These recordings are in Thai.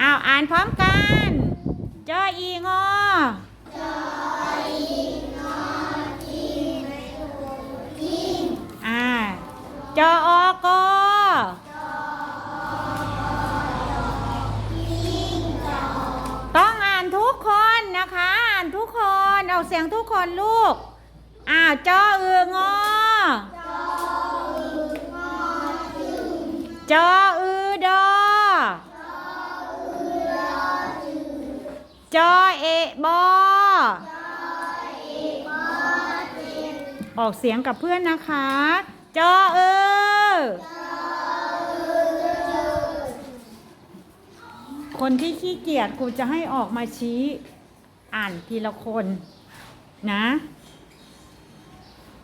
อ้าวอ่านพร้อมกัน จออีงออ่าจออกอต้องอ่านทุกคนนะคะ อ่านทุกคนออกเสียงทุกคนลูก อ้าวจออืองอ จออือดอจอเอบอออกเสียงกับเพื่อนนะคะ จอเออ คนที่ขี้เกียจกูจะให้ออกมาชี้ อ่านทีละคนนะ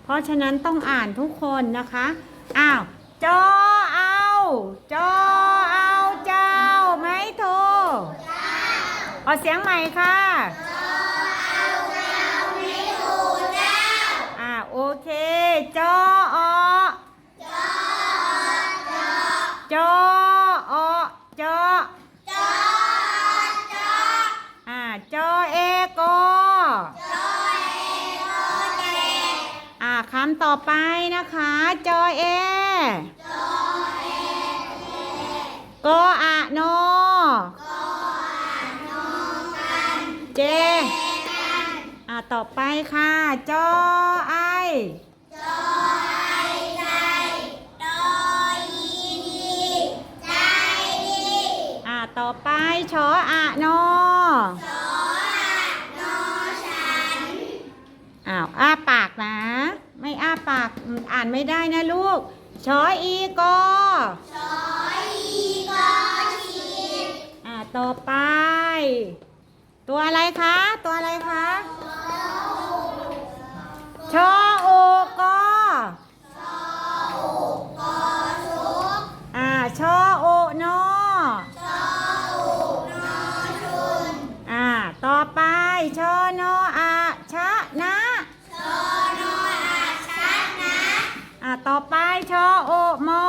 เพราะฉะนั้นต้องอ่านทุกคนนะคะ อ้าว จอ จอเอาเจ้าไม้โทเอาเสียงใหม่ค่ะอ่าโอเคจออจออจออ่าจอเอกอ่าคำต่อไปนะคะ จอเอ กออะโนเจอ่าต่อไปค่ะจอไออ่าต่อไปชออะนออ้าวอ้าปากนะ ไม่อ้าปากอ่านไม่ได้นะลูกชออีกออ่ ต่อไป ตัวอะไรคะ ตัวอะไรคะชอโอกออ่าชอโอนออ่า ต่อไปชอนออาชะนะอ่าต่อไปชอโอมอ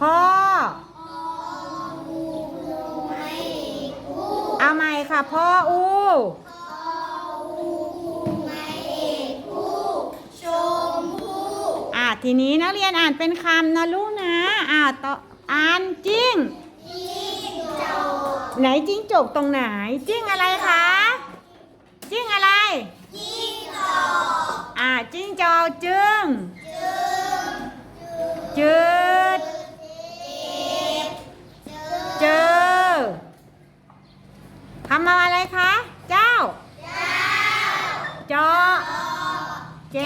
พอ ค่ะ พ่ออูอ่าทีนี้นักเรียนอ่านเป็นคำนะลูกนะ อ่าต่ออ่านจิ้งไหนจิ้งจกตรงไหน จิ้งอะไรคะ จิ้งอะไร อ่า จิ้งจอกจึงจืดเจอ ทำมาอะไรคะ เจ้าจอแจ